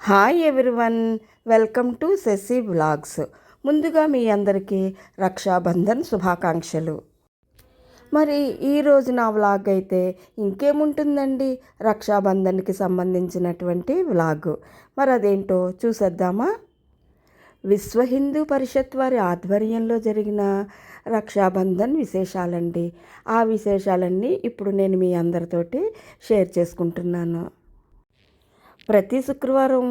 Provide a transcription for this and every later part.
Hi everyone welcome to Shashi vlogs. ముందుగా మీ అందరికీ రక్షాబంధన్ శుభాకాంక్షలు. మరి ఈరోజు నా వ్లాగ్ అయితే ఇంకేముంటుందండి? రక్షాబంధన్కి సంబంధించినటువంటి వ్లాగ్. మరి అదేంటో చూసేద్దామా? విశ్వ హిందూ పరిషత్ వారి ఆధ్వర్యంలో జరిగిన రక్షాబంధన్ విశేషాలండి. ఆ విశేషాలన్నీ ఇప్పుడు నేను మీ అందరితోటి షేర్ చేసుకుంటున్నాను. ప్రతి శుక్రవారం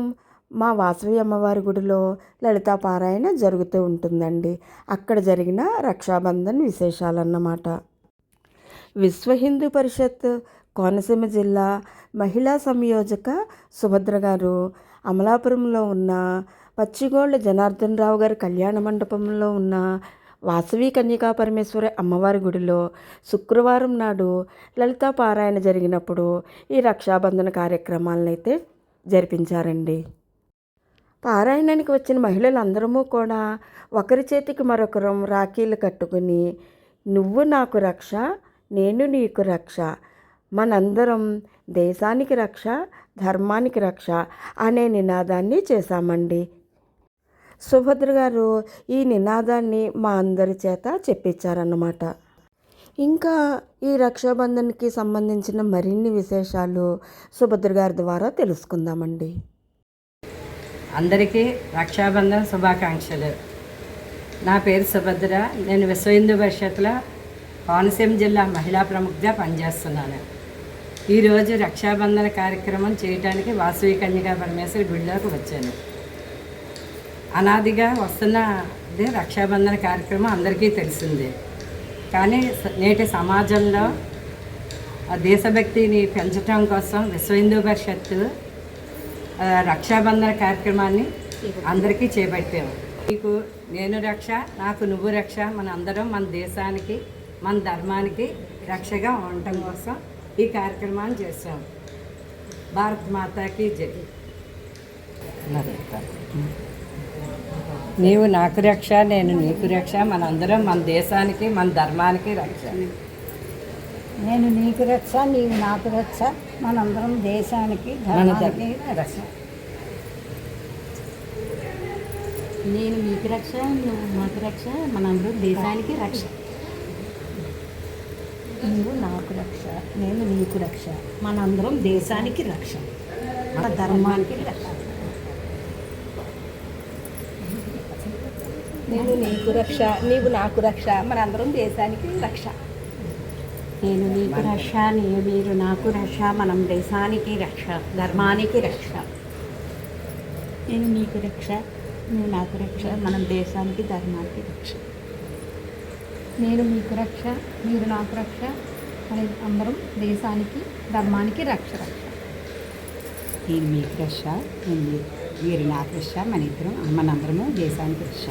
మా వాసవి అమ్మవారి గుడిలో లలితా పారాయణ జరుగుతూ ఉంటుందండి. అక్కడ జరిగిన రక్షాబంధన్ విశేషాలన్నమాట. విశ్వ హిందూ పరిషత్ కోనసీమ జిల్లా మహిళా సంయోజక సుభద్ర గారు అమలాపురంలో ఉన్న పచ్చిగోళ్ళ జనార్దన్ రావు గారి కళ్యాణ మండపంలో ఉన్న వాసవి కన్యకా పరమేశ్వరి అమ్మవారి గుడిలో శుక్రవారం నాడు లలితా పారాయణ జరిగినప్పుడు ఈ రక్షాబంధన కార్యక్రమాలను అయితే జరిపించారండి. పారాయణానికి వచ్చిన మహిళలందరము కూడా ఒకరి చేతికి మరొకరం రాఖీలు కట్టుకుని నువ్వు నాకు రక్ష నేను నీకు రక్ష మనందరం దేశానికి రక్ష ధర్మానికి రక్ష అనే నినాదాన్ని చేశామండి. సుభద్ర గారు ఈ నినాదాన్ని మా అందరి చేత చెప్పించారన్నమాట. ఇంకా ఈ రక్షాబంధన్కి సంబంధించిన మరిన్ని విశేషాలు సుభద్ర గారి ద్వారా తెలుసుకుందామండి. అందరికీ రక్షాబంధన్ శుభాకాంక్షలు. నా పేరు సుభద్ర. నేను విశ్వ హిందూ పరిషత్లో కోనసీమ జిల్లా మహిళా ప్రముఖగా పనిచేస్తున్నాను. ఈరోజు రక్షాబంధన కార్యక్రమం చేయడానికి వాసవి కన్యగా పరమేశ్వరి గుడిలోకి వచ్చాను. అనాదిగా వస్తున్న రక్షాబంధన కార్యక్రమం అందరికీ తెలిసిందే. కానీ నేటి సమాజంలో దేశభక్తిని పెంచడం కోసం విశ్వ హిందూ పరిషత్తు రక్షాబంధన కార్యక్రమాన్ని అందరికీ చేపట్టాము నీకు నేను రక్ష నాకు నువ్వు రక్ష మన అందరం మన దేశానికి మన ధర్మానికి రక్షగా ఉండటం కోసం ఈ కార్యక్రమాన్ని చేస్తాం. భారత్ మాతాకి జై. నీవు నాకు రక్ష నేను నీకు రక్ష మనందరం మన దేశానికి మన ధర్మానికి రక్ష. నేను నీకు రక్ష నీవు నాకు రక్ష మనందరం దేశానికి మన ధర్మానికి రక్ష. నేను మీకు రక్ష నువ్వు మాకు రక్ష మనందరం దేశానికి రక్ష. నీవు నాకు రక్ష నేను నీకు రక్ష మనందరం దేశానికి రక్ష. మన ధర్మానికి రక్ష. నేను నీకు రక్ష నీవు నాకు రక్ష మనందరం దేశానికి రక్ష. నేను నీకు రక్ష నేను మీరు నాకు రక్ష మనం దేశానికి రక్ష ధర్మానికి రక్ష. నేను నీకు రక్ష నువ్వు నాకు రక్ష మనం దేశానికి ధర్మానికి రక్ష. నేను మీకు రక్ష మీరు నాకు రక్ష మన అందరం దేశానికి ధర్మానికి రక్ష రక్ష. నేను మీకు రక్ష నేను మీరు నాకు రక్ష మన ఇద్దరం మనందరము దేశానికి రక్ష.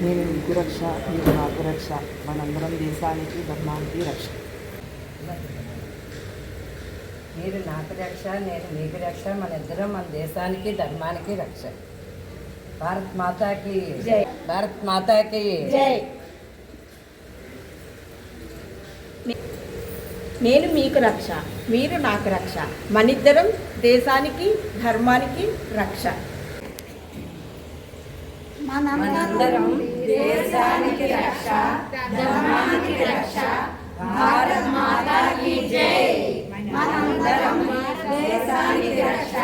నేను నీకు రక్ష నీకు నాకు రక్ష. మనందరం దేశానికి ధర్మానికి రక్ష. మీరు నాకు రక్ష నేను మీకు రక్ష. మన ఇద్దరం మన దేశానికి ధర్మానికి రక్ష. భారత్ మాతాకి. జై. భారత్ మాతాకి. జై. నేను మీకు రక్ష మీరు నాకు రక్ష. మనిద్దరం దేశానికి ధర్మానికి రక్ష. మనందరం దేశానికి రక్ష ధర్మానికి రక్ష. భారత్ మాతాకి జై. మనందరం దేశానికి రక్ష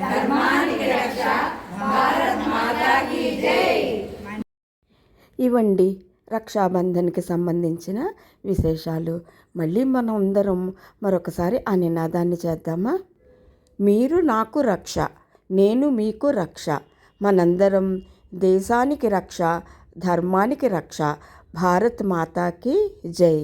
ధర్మానికి రక్ష. భారత్ మాతాకి జై. ఇవ్వండి రక్షాబంధన్కి సంబంధించిన విశేషాలు. మళ్ళీ మనం అందరం మరొకసారి ఆ నినాదాన్ని చేద్దామా? మీరు నాకు రక్ష నేను మీకు రక్ష. మనందరం దేశానికి రక్ష ధర్మానికి రక్ష భారత్ మాతాకి జై